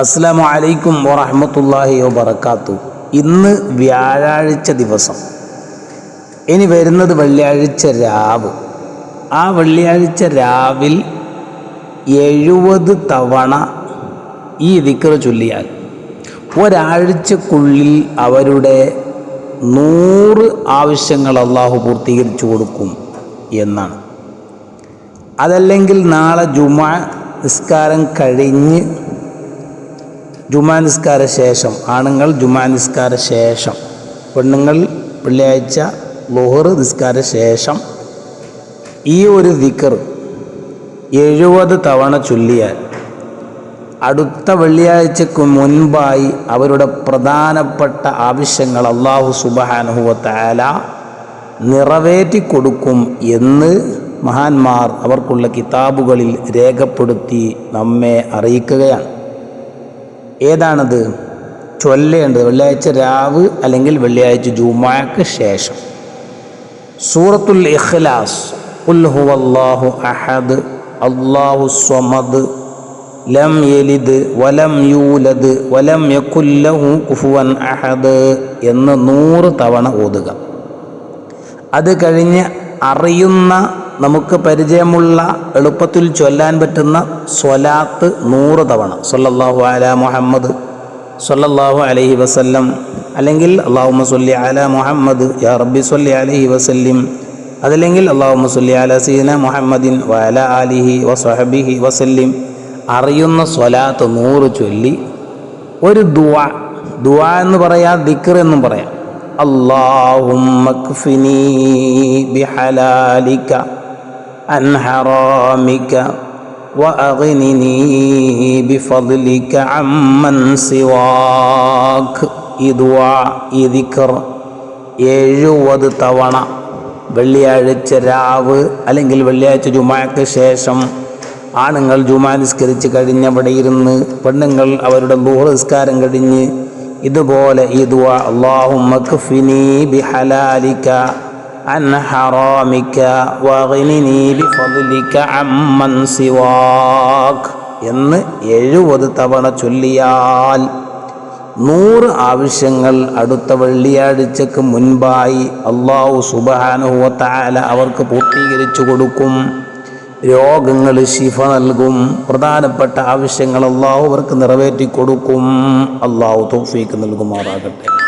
അസ്സാം വലൈക്കും വറഹമത്തല്ലാഹി വബർക്കാത്തു ഇന്ന് വ്യാഴാഴ്ച ദിവസം. ഇനി വരുന്നത് വെള്ളിയാഴ്ച രാവ്. ആ വെള്ളിയാഴ്ച രാവിൽ എഴുപത് തവണ ഈ ദിക്കർ ചൊല്ലിയാൽ ഒരാഴ്ചക്കുള്ളിൽ അവരുടെ നൂറ് ആവശ്യങ്ങൾ അള്ളാഹു പൂർത്തീകരിച്ചു കൊടുക്കും എന്നാണ്. അതല്ലെങ്കിൽ നാളെ ജുമാ നിസ്കാരം കഴിഞ്ഞ് ജുമാ നിസ്കാര ശേഷം ആണുങ്ങൾ ജുമാ നിസ്കാര ശേഷം പെണ്ണുങ്ങൾ വെള്ളിയാഴ്ച ലോഹർ നിസ്കാര ശേഷം. ഈ ഒരു ദിക്കർ എഴുപത് തവണ ചൊല്ലിയാൽ അടുത്ത വെള്ളിയാഴ്ചക്ക് മുൻപായി അവരുടെ പ്രധാനപ്പെട്ട ആവശ്യങ്ങൾ അള്ളാഹു സുബാനുഹുവല നിറവേറ്റി കൊടുക്കും എന്ന് മഹാന്മാർ അവർക്കുള്ള കിതാബുകളിൽ രേഖപ്പെടുത്തി നമ്മെ അറിയിക്കുകയാണ്. ഏതാണത്? ചൊല്ലേണ്ടത്. വെള്ളിയാഴ്ച രാവ് അല്ലെങ്കിൽ വെള്ളിയാഴ്ച ജുമാക്ക് ശേഷം. സൂറത്തുൽ ഇഖ്ലാസ്. ഖുൽ ഹുവല്ലാഹു അഹദ് അള്ളാഹു സ്വമദ് ലം യലിദ് വലം യൂലദ് വലം യക്കുല്ലഹു കുഫുവൻ അഹദ് എന്ന് നൂറ് തവണ ഓതുക. അത് കഴിഞ്ഞ് അറിയുന്ന നമുക്ക് പരിചയമുള്ള എളുപ്പത്തിൽ ചൊല്ലാൻ പറ്റുന്ന സ്വലാത്ത് നൂറ് തവണ സല്ലല്ലാഹു അല മുഹമ്മദ് സല്ലല്ലാഹു അലൈഹി വസല്ലം അല്ലെങ്കിൽ അള്ളാഹുമ്മ സല്ലി അല മുഹമ്മദ് യാ റബ്ബി സല്ലി അലൈഹി വസല്ലിം അതല്ലെങ്കിൽ അള്ളാഹുമ്മ സല്ലി അല സീന മുഹമ്മദിൻ വഅല ആലിഹി വസഹബിഹി വസല്ലിം അറിയുന്ന സ്വലാത്ത് നൂറ് ചൊല്ലി ഒരു ദുആ ദുആ എന്ന് പറയാം ദിക്ർ എന്നും പറയാം اللهم اكفني بحلالك عن حرامك وأغنني بفضلك عمن سواك ഈ ദുആ ഈ ദിക്കർ എഴുപത് തവണ വെള്ളിയാഴ്ച രാവ് അല്ലെങ്കിൽ വെള്ളിയാഴ്ച ജുമാക്ക് ശേഷം ആണുങ്ങൾ ജുമാ നിസ്കരിച്ച് കഴിഞ്ഞവിടെ ഇരുന്ന് പെണ്ണുങ്ങൾ അവരുടെ ലൂഹ് നിസ്കാരം കഴിഞ്ഞ് ഇതുപോലെ ഈ ദുആ അല്ലാഹുമ്മ കഫിനി ബിഹലാലിക حرامك واغنني بفضلك عمن سواك എന്ന് എഴുപത് തവണ ചൊല്ലിയാൽ നൂറ് ആവശ്യങ്ങൾ അടുത്ത വെള്ളിയാഴ്ചക്ക് മുൻപായി അള്ളാഹു സുബാനുഹുവത്താല അവർക്ക് പൂർത്തീകരിച്ചു കൊടുക്കും. രോഗങ്ങൾ ശിഫ നൽകും. പ്രധാനപ്പെട്ട ആവശ്യങ്ങൾ അള്ളാഹു അവർക്ക് നിറവേറ്റി കൊടുക്കും അള്ളാഹു തോഫീക്ക് നൽകുമാറാകട്ടെ.